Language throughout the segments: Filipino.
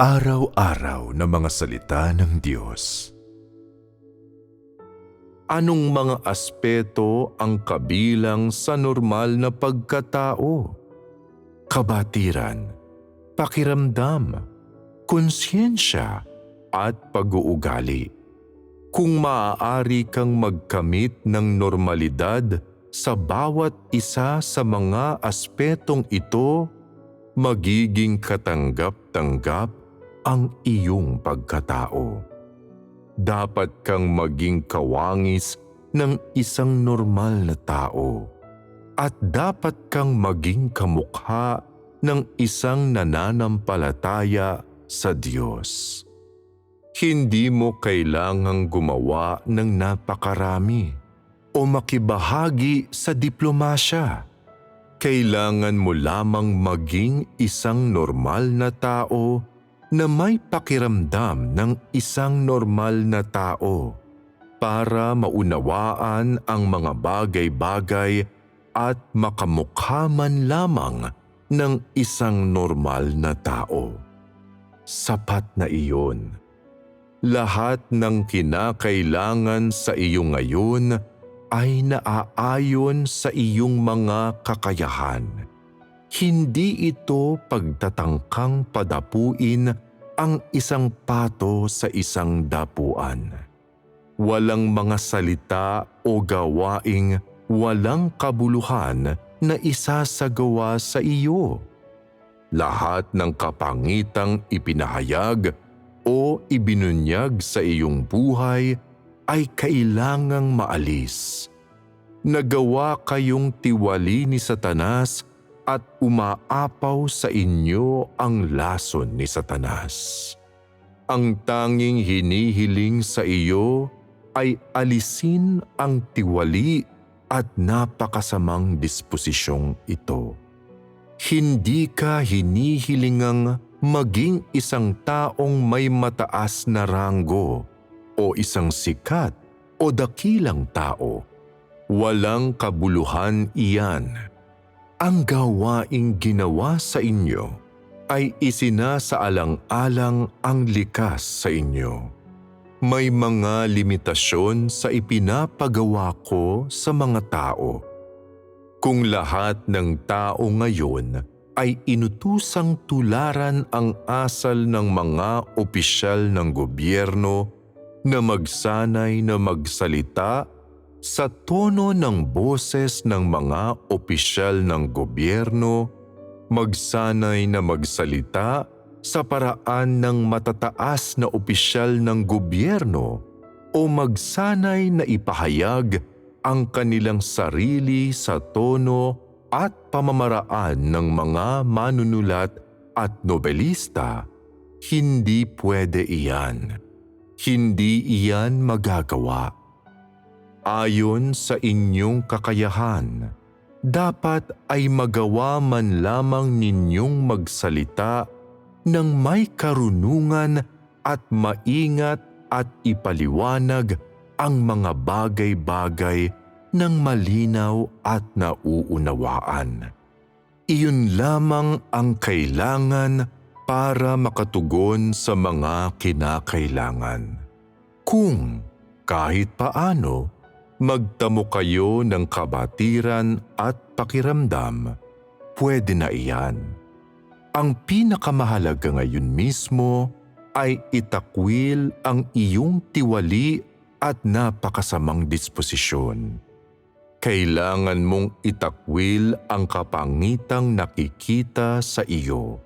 Araw-araw na mga salita ng Diyos. Anong mga aspeto ang kabilang sa normal na pagkatao? Kabatiran, pakiramdam, konsyensya, at pag-uugali. Kung maaari kang magkamit ng normalidad sa bawat isa sa mga aspetong ito, magiging katanggap-tanggap ang iyong pagkatao. Dapat kang maging kawangis ng isang normal na tao at dapat kang maging kamukha ng isang nananampalataya sa Diyos. Hindi mo kailangang gumawa ng napakarami o makibahagi sa diplomasya. Kailangan mo lamang maging isang normal na tao na may pakiramdam ng isang normal na tao para maunawaan ang mga bagay-bagay at makamukha man lamang ng isang normal na tao. Sapat na iyon. Lahat ng kinakailangan sa iyo ngayon ay naaayon sa iyong mga kakayahan hindi ito pagtatangkang padapuin ang isang pato sa isang dapuan. Walang mga salita o gawaing walang kabuluhan na isasagawa sa iyo. Lahat ng kapangitang ipinahayag o ibinunyag sa iyong buhay ay kailangang maalis. Nagawa kayong tiwali ni Satanas at umaapaw sa inyo ang lason ni Satanas. Ang tanging hinihiling sa iyo ay alisin ang tiwali at napakasamang disposisyong ito. Hindi ka hinihilingang maging isang taong may mataas na ranggo o isang sikat o dakilang tao. Walang kabuluhan iyan ang gawaing ginawa sa inyo ay isinasaalang-alang ang likas sa inyo. May mga limitasyon sa ipinapagawa ko sa mga tao. Kung lahat ng tao ngayon ay inutusang tularan ang asal ng mga opisyal ng gobyerno na magsanay na magsalita sa tono ng boses ng mga opisyal ng gobyerno, magsanay na magsalita sa paraan ng matataas na opisyal ng gobyerno o magsanay na ipahayag ang kanilang sarili sa tono at pamamaraan ng mga manunulat at nobelista, hindi pwede iyan. Hindi iyan magagawa ayon sa inyong kakayahan. Dapat ay magawa man lamang ninyong magsalita ng may karunungan at maingat at ipaliwanag ang mga bagay-bagay ng malinaw at nauunawaan. Iyon lamang ang kailangan para makatugon sa mga kinakailangan. Kung kahit paano, magtamo kayo ng kabatiran at pakiramdam, pwede na iyan. Ang pinakamahalaga ngayon mismo ay itakwil ang iyong tiwali at napakasamang disposisyon. Kailangan mong itakwil ang kapangitang nakikita sa iyo.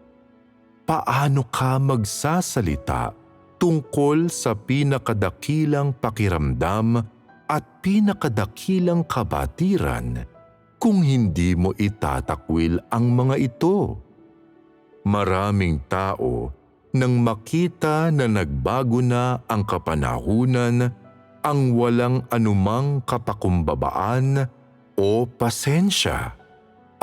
Paano ka magsasalita tungkol sa pinakadakilang pakiramdam at pinakadakilang kabatiran kung hindi mo itatakwil ang mga ito. Maraming tao nang makita na nagbago na ang kapanahunan ang walang anumang kapakumbabaan o pasensya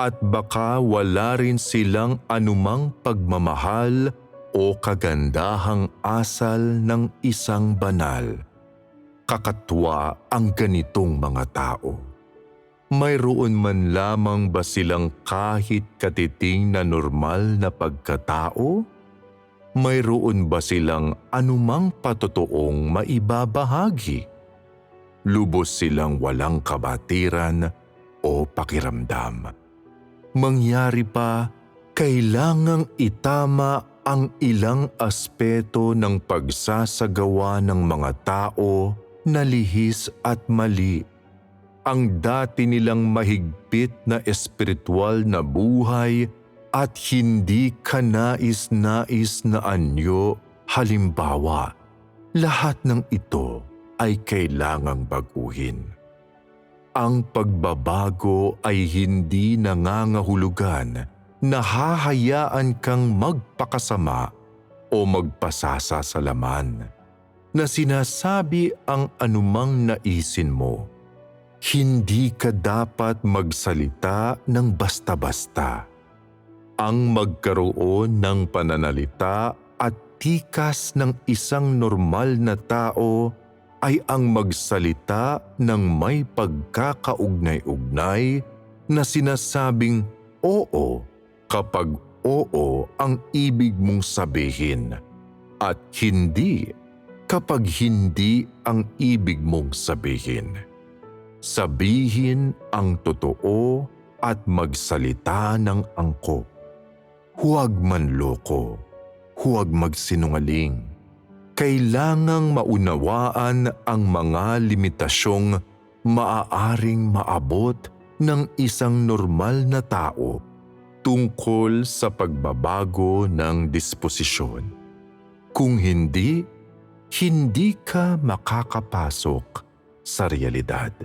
at baka wala rin silang anumang pagmamahal o kagandahang asal ng isang banal kakatwa ang ganitong mga tao? Mayroon man lamang ba silang kahit katiting na normal na pagkatao? mayroon ba silang anumang patotoong maibabahagi? Lubos silang walang kabatiran o pakiramdam. Mangyari pa, kailangang itama ang ilang aspeto ng pagsasagawa ng mga tao na lihis at mali. Ang dati nilang mahigpit na espiritual na buhay at hindi kanais-nais na anyo halimbawa, lahat ng ito ay kailangang baguhin. Ang pagbabago ay hindi nangangahulugan na hahayaan kang magpakasama o magpasasa sa laman na sinasabi ang anumang naisin mo. Hindi ka dapat magsalita ng basta-basta. Ang magkaroon ng pananalita at tikas ng isang normal na tao ay ang magsalita ng may pagkakaugnay-ugnay na sinasabing oo kapag oo ang ibig mong sabihin at hindi kapag hindi ang ibig mong sabihin. Sabihin ang totoo at magsalita ng angkop. Huwag manloko, huwag magsinungaling. Kailangang maunawaan ang mga limitasyong maaaring maabot ng isang normal na tao tungkol sa pagbabago ng disposisyon. Kung hindi, hindi ka makakapasok sa realidad.